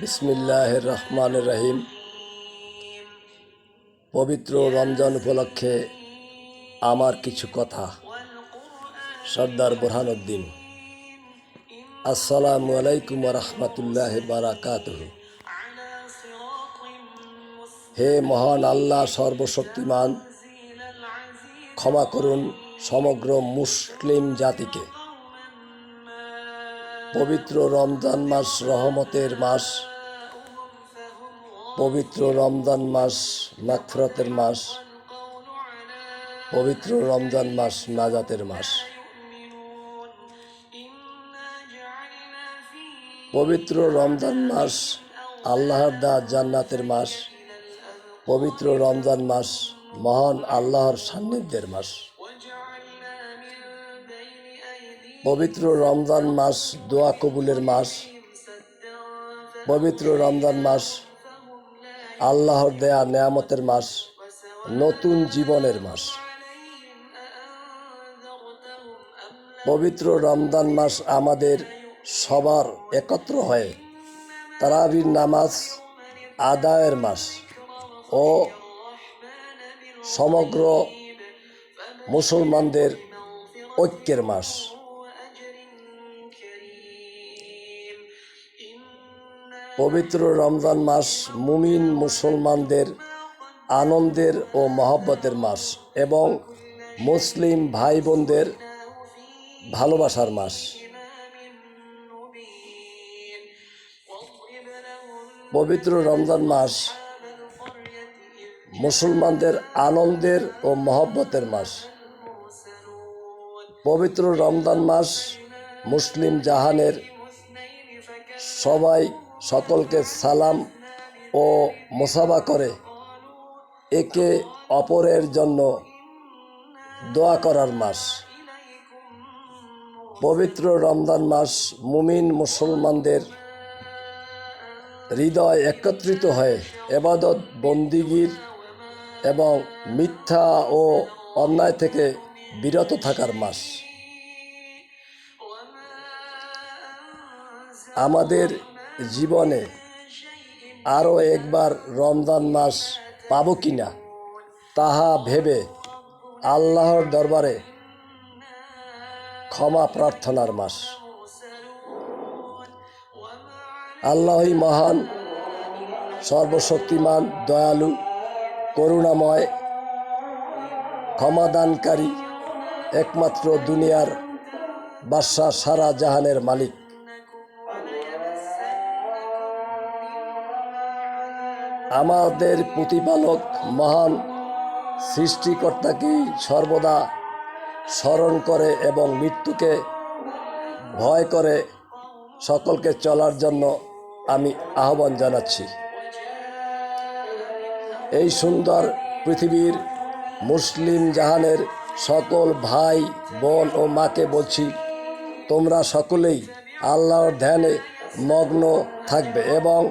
বিসমিল্লাহ রহমান রহিম পবিত্র রমজান উপলক্ষে আমার কিছু কথা। সর্দার বোরহানুদ্দিন আসসালামু আলাইকুম রহমতুল্লাহ বারাকাত হে মহান আল্লাহ সর্বশক্তিমান, ক্ষমা করুন সমগ্র মুসলিম জাতিকে। পবিত্র রমজান মাস রহমতের মাস, পবিত্র রমজান মাস মাগফিরাতের মাস, পবিত্র রমজান মাস নাজাতের মাস। পবিত্র রমজান মাস আল্লাহর দা জান্নাতের মাস, পবিত্র রমজান মাস মহান আল্লাহর সান্নিধ্যের মাস। পবিত্র রমজান মাস দোয়া কবুলের মাস। পবিত্র রমজান মাস আল্লাহর দেয়া নেয়ামতের মাস, নতুন জীবনের মাস। পবিত্র রমজান মাস আমাদের সবার একত্র হয়ে তারাবির নামাজ আদায়ের মাস ও সমগ্র মুসলমানদের ঐক্যের মাস। পবিত্র রমজান মাস মুমিন মুসলমানদের আনন্দের ও মহব্বতের মাস এবং মুসলিম ভাই বোনদের ভালোবাসার মাস। পবিত্র রমজান মাস মুসলমানদের আনন্দের ও মহব্বতের মাস। পবিত্র রমজান মাস মুসলিম জাহানের সবাই সকলকে সালাম ও মোসাবা করে। একে অপরের জন্য দোয়া করার মাস। পবিত্র রমজান মাস মুমিন মুসলমানদের হৃদয় একত্রিত হয়ে। এবাদত, বন্দিগির এবং মিথ্যা ও অন্যায় থেকে বিরত থাকার মাস। আমাদের জীবনে আরও একবার রমজান মাস পাব কি না তাহা ভেবে আল্লাহর দরবারে ক্ষমা প্রার্থনার মাস। আল্লাহই মহান, সর্বশক্তিমান, দয়ালু, করুণাময়, ক্ষমাদানকারী, একমাত্র দুনিয়ার বাদশাহ সারা জাহানের মালিক। আমাদের প্রতিপালক মহান সৃষ্টিকর্তাকেই সর্বদা স্মরণ করে এবং মৃত্যুকে ভয় করে সকলকে চলার জন্য আমি আহ্বান জানাচ্ছি। এই সুন্দর পৃথিবীর মুসলিম জাহানের সকল ভাই, বোন ও মাকে বলছি, তোমরা সকলেই আল্লাহর ধ্যানে মগ্ন থাকবে এবং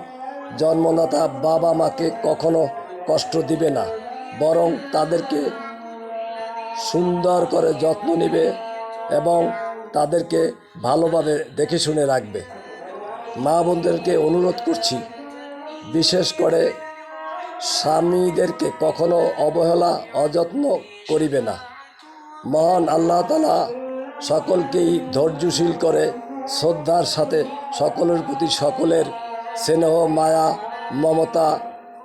জন্মদাতা বাবা মাকে কখনো কষ্ট দিবে না, বরং তাদেরকে সুন্দর করে যত্ন নেবে এবং তাদেরকে ভালোভাবে দেখে শুনে রাখবে। মা বোনদেরকে অনুরোধ করছি, বিশেষ করে স্বামীদেরকে কখনো অবহেলা, অযত্ন করিবে না। মহান আল্লাহ তালা সকলকেই ধৈর্যশীল করে শ্রদ্ধার সাথে সকলের প্রতি সকলের স্নেহ, মায়া, মমতা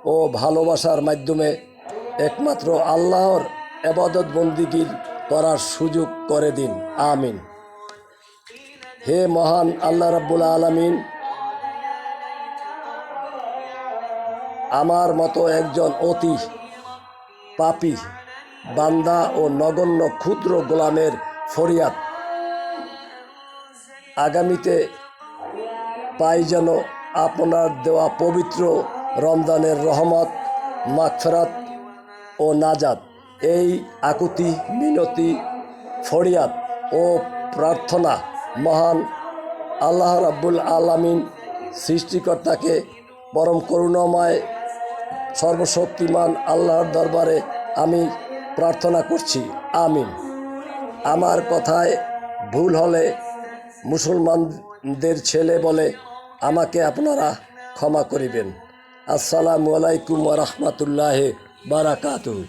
ও ভালোবাসার মাধ্যমে একমাত্র আল্লাহর এবাদত বন্দিগির করার সুযোগ করে দিন। আমিন। হে মহান আল্লাহ রাব্বুল আলমিন, আমার মতো একজন অতি পাপি বান্দা ও নগণ্য ক্ষুদ্র গোলামের ফরিয়াদ আগামীতে পাই যেন আপনার দেওয়া পবিত্র রমজানের রহমত, মাগফেরাত ও নাজাত, এই আকুতি, মিনতি, ফরিয়াদ ও প্রার্থনা মহান আল্লাহ রাব্বুল আলামিন সৃষ্টিকর্তাকে পরম করুণাময়, সর্বশক্তিমান আল্লাহর দরবারে আমি প্রার্থনা করছি। আমিন। আমার কথায় ভুল হলে মুসলমানদের ছেলে বলে আমাকে আপনারা ক্ষমা করিবেন। আসসালামু আলাইকুম ওরহমতুল্লাহ বারাকাতুহ।